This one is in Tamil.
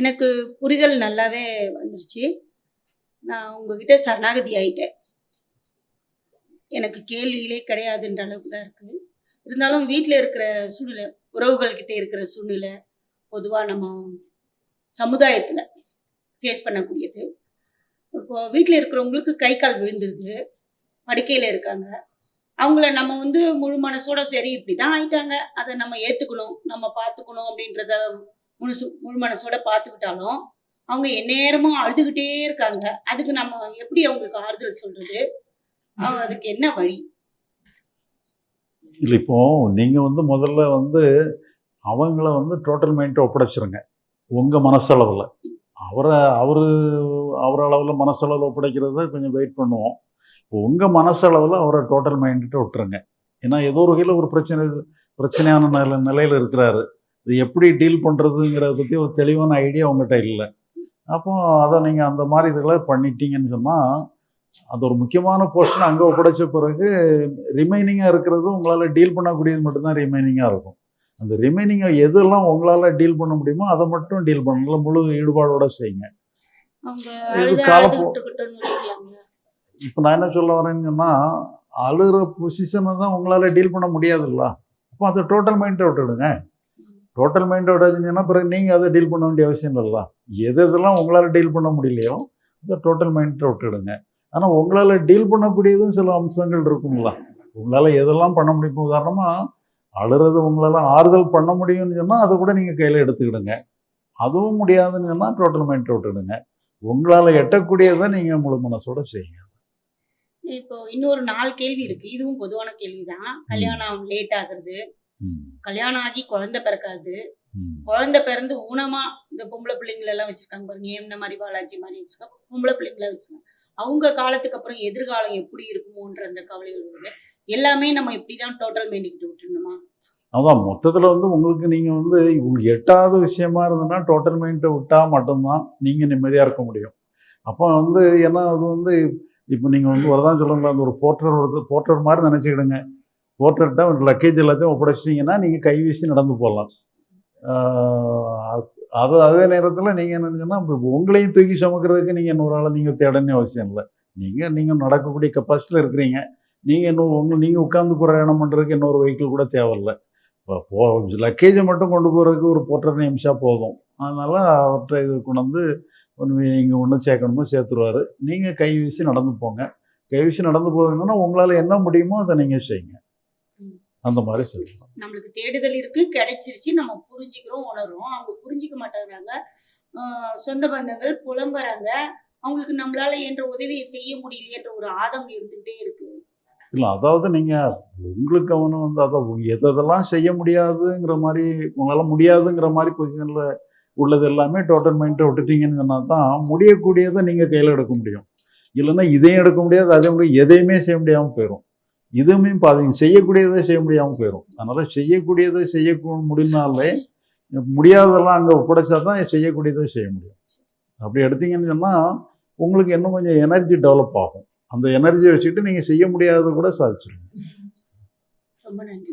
எனக்கு புரிதல் நல்லாவே வந்துருச்சு. நான் உங்ககிட்ட சரணாகதி ஆயிட்டேன் எனக்கு கேள்வியிலே கிடையாதுன்ற அளவுக்கு தான் இருக்கு. இருந்தாலும் வீட்டில் இருக்கிற சூழ்நிலை உறவுகள் கிட்டே இருக்கிற சூழ்நிலை பொதுவாக நம்ம சமுதாயத்தில் ஃபேஸ் பண்ணக்கூடியது. இப்போது வீட்டில் இருக்கிறவங்களுக்கு கை கால் விழுந்துருது. படுக்கையில் இருக்காங்க. அவங்கள நம்ம வந்து முழு மனசோட சரி இப்படி தான் ஆயிட்டாங்க. அதை நம்ம ஏற்றுக்கணும் நம்ம பார்த்துக்கணும் அப்படின்றத முழுசு முழு மனசோட பார்த்துக்கிட்டாலும் அவங்க எந்நேரமும் அழுதுகிட்டே இருக்காங்க. அதுக்கு நம்ம எப்படி அவங்களுக்கு ஆறுதல் சொல்றது? அவங்க அதுக்கு என்ன வழி? இல்லை இப்போ நீங்கள் வந்து முதல்ல வந்து அவங்கள வந்து டோட்டல் மைண்ட்டை ஒப்படைச்சிருங்க. உங்கள் மனசளவில். அவரை அவர் அவர் அளவில் மனசளவில் ஒப்படைக்கிறத கொஞ்சம் வெயிட் பண்ணுவோம். இப்போ உங்கள் மனசளவில் அவரை டோட்டல் மைண்ட்டு விட்டுருங்க. ஏன்னா ஏதோ ஒரு வகையில் ஒரு பிரச்சனை பிரச்சனையான நில நிலையில் இருக்கிறாரு. இது எப்படி டீல் பண்ணுறதுங்கிறத பற்றி ஒரு தெளிவான ஐடியா உங்கள்கிட்ட இல்லை. அப்போ அதை நீங்கள் அந்த மாதிரி இதுகளை பண்ணிட்டீங்கன்னு சொன்னால் அது ஒரு முக்கியமான போர்ஷன் அங்கே ஒப்படைச்ச பிறகு ரிமைனிங்காக இருக்கிறது உங்களால் டீல் பண்ணக்கூடியது மட்டும்தான் ரிமைனிங்காக இருக்கும். அந்த ரிமைனிங்கை எதெல்லாம் உங்களால் டீல் பண்ண முடியுமோ அதை மட்டும் டீல் பண்ணலாம். முழு ஈடுபாடோட செய்யுங்க. இப்போ நான் என்ன சொல்ல வரேன்னு சொன்னால் அழுகிற பொசிஷனை தான் உங்களால் டீல் பண்ண முடியாதுல்ல. அப்போ அதை டோட்டல் மைண்டை விட்டுடுங்க. டோட்டல் மைண்டை விடாதீங்கன்னா பிறகு நீங்கள் அதை டீல் பண்ண வேண்டிய அவசியம் இல்லைல்ல. எது எதெல்லாம் உங்களால் டீல் பண்ண முடியலையோ அதை டோட்டல் மைண்டை விட்டுடுங்க. ஆனால் உங்களால் டீல் பண்ணக்கூடியதும் சில அம்சங்கள் இருக்குங்களா உங்களால் எதெல்லாம் பண்ண முடியும் உதாரணமாக அழுறது உங்களால் ஆறுதல் பண்ண முடியும்னு சொன்னால் அதை கூட நீங்கள் கையில் எடுத்துக்கிடுங்க. அதுவும் முடியாதுன்னு சொன்னால் டோட்டல் மைண்டை விட்டுடுங்க. உங்களால் எட்டக்கூடியதை நீங்கள் முழு மனசோட செய்யுங்க. இப்போ இன்னொரு நாலு கேள்வி இருக்கு. இதுவும் பொதுவான கேள்விதான். கல்யாணம் லேட் ஆகுறது. கல்யாணம் ஆகி குழந்தை பிறக்காது. குழந்தை பிறந்து ஊனமா இந்த பொம்பளை பிள்ளைங்கள எல்லாம் வச்சிருக்காங்க பாருங்க. என்ன மாதிரி பாலாஜி மாதிரி வச்சிருக்காங்க. பொம்பளை பிள்ளைங்கள வச்சிருக்காங்க. அவங்க காலத்துக்கு அப்புறம் எதிர்காலம் எப்படி இருக்குமோன்ற அந்த கவலைகள் வருது. எல்லாமே நம்ம இப்படிதான் டோட்டல் மைண்டிக்கிட்டு விட்டுருணுமா அதான் மொத்தத்தில் வந்து உங்களுக்கு நீங்கள் வந்து உங்களுக்கு எட்டாவது விஷயமா இருந்ததுன்னா டோட்டல் மைண்டை விட்டால் மட்டும்தான் நீங்கள் நிம்மதியாக இருக்க முடியும். அப்போ வந்து ஏன்னா அது வந்து இப்போ நீங்கள் வந்து வரதான் சொல்லுங்களா அந்த ஒரு போர்ட்டர் ஒருத்தர் போர்ட்டர் மாதிரி நினச்சிக்கிடுங்க. போர்ட்டர்கிட்ட லக்கேஜ் எல்லாத்தையும் ஒப்படைச்சிட்டிங்கன்னா நீங்கள் கை வீசி நடந்து போகலாம். அது அதே நேரத்தில் நீங்கள் என்னங்கன்னா இப்போ உங்களையும் தூக்கி சுமக்கிறதுக்கு நீங்கள் இன்னொரு ஆளை நீங்கள் தேடனே அவசியம் இல்லை. நீங்கள் நீங்கள் நடக்கக்கூடிய கெப்பாசிட்டியில் இருக்கிறீங்க. நீங்கள் இன்னும் உங்கள் நீங்கள் உட்காந்து பிரயாணம் பண்ணுறதுக்கு இன்னொரு வெஹிக்கிள் கூட தேவையில்லை. இப்போ போ லக்கேஜை மட்டும் கொண்டு போகிறதுக்கு ஒரு போட்டர் நிமிஷம் போதும். அதனால் அவர்கிட்ட இது கொண்டு வந்து ஒன்று இங்கே ஒன்று சேர்க்கணுமோ சேர்த்துருவார். நீங்கள் கை வீசி நடந்து போங்க. கை வீசி நடந்து போகிறதுன்னா உங்களால் என்ன முடியுமோ அதை நீங்கள் செய்யுங்க. அந்த மாதிரி செய்யலாம் நம்மளுக்கு தேடுதல் இருக்கு கிடைச்சிருச்சு நம்ம புரிஞ்சுக்கிறோம் உணர்றோம். அவங்க புரிஞ்சுக்க மாட்டேங்கிறாங்க சொந்த பந்தங்கள் புலம்புறாங்க. அவங்களுக்கு நம்மளால என்ற உதவியை செய்ய முடியலையன்ற ஒரு ஆதங்கம் இருந்துகிட்டே இருக்கு. இல்லை அதாவது நீங்கள் உங்களுக்கு அவனு வந்து அதை எதெல்லாம் செய்ய முடியாதுங்கிற மாதிரி உங்களால் முடியாதுங்கிற மாதிரி பொசிஷனில் உள்ளது எல்லாமே டோட்டல் மைண்டை விட்டுட்டீங்கன்னு சொன்னால் தான் முடியக்கூடியதை நீங்கள் கையில் எடுக்க முடியும். இல்லைன்னா இதையும் எடுக்க முடியாது அதே முடியும் எதையுமே செய்ய முடியாமல் போயிடும் இதுவுமே பாருங்க செய்யக்கூடியதை செய்ய முடியாமல் போயிடும் அதனால் செய்யக்கூடியதை செய்ய முடினாலே முடியாததெல்லாம் அங்கே ஒப்படைச்சா தான் செய்யக்கூடியதை செய்ய முடியும். அப்படி எடுத்தீங்கன்னு சொன்னால் உங்களுக்கு இன்னும் கொஞ்சம் எனர்ஜி டெவலப் ஆகும். அந்த எனர்ஜியை வச்சுக்கிட்டு நீங்கள் செய்ய முடியாததை கூட சாதிச்சிருங்க. ரொம்ப நன்றி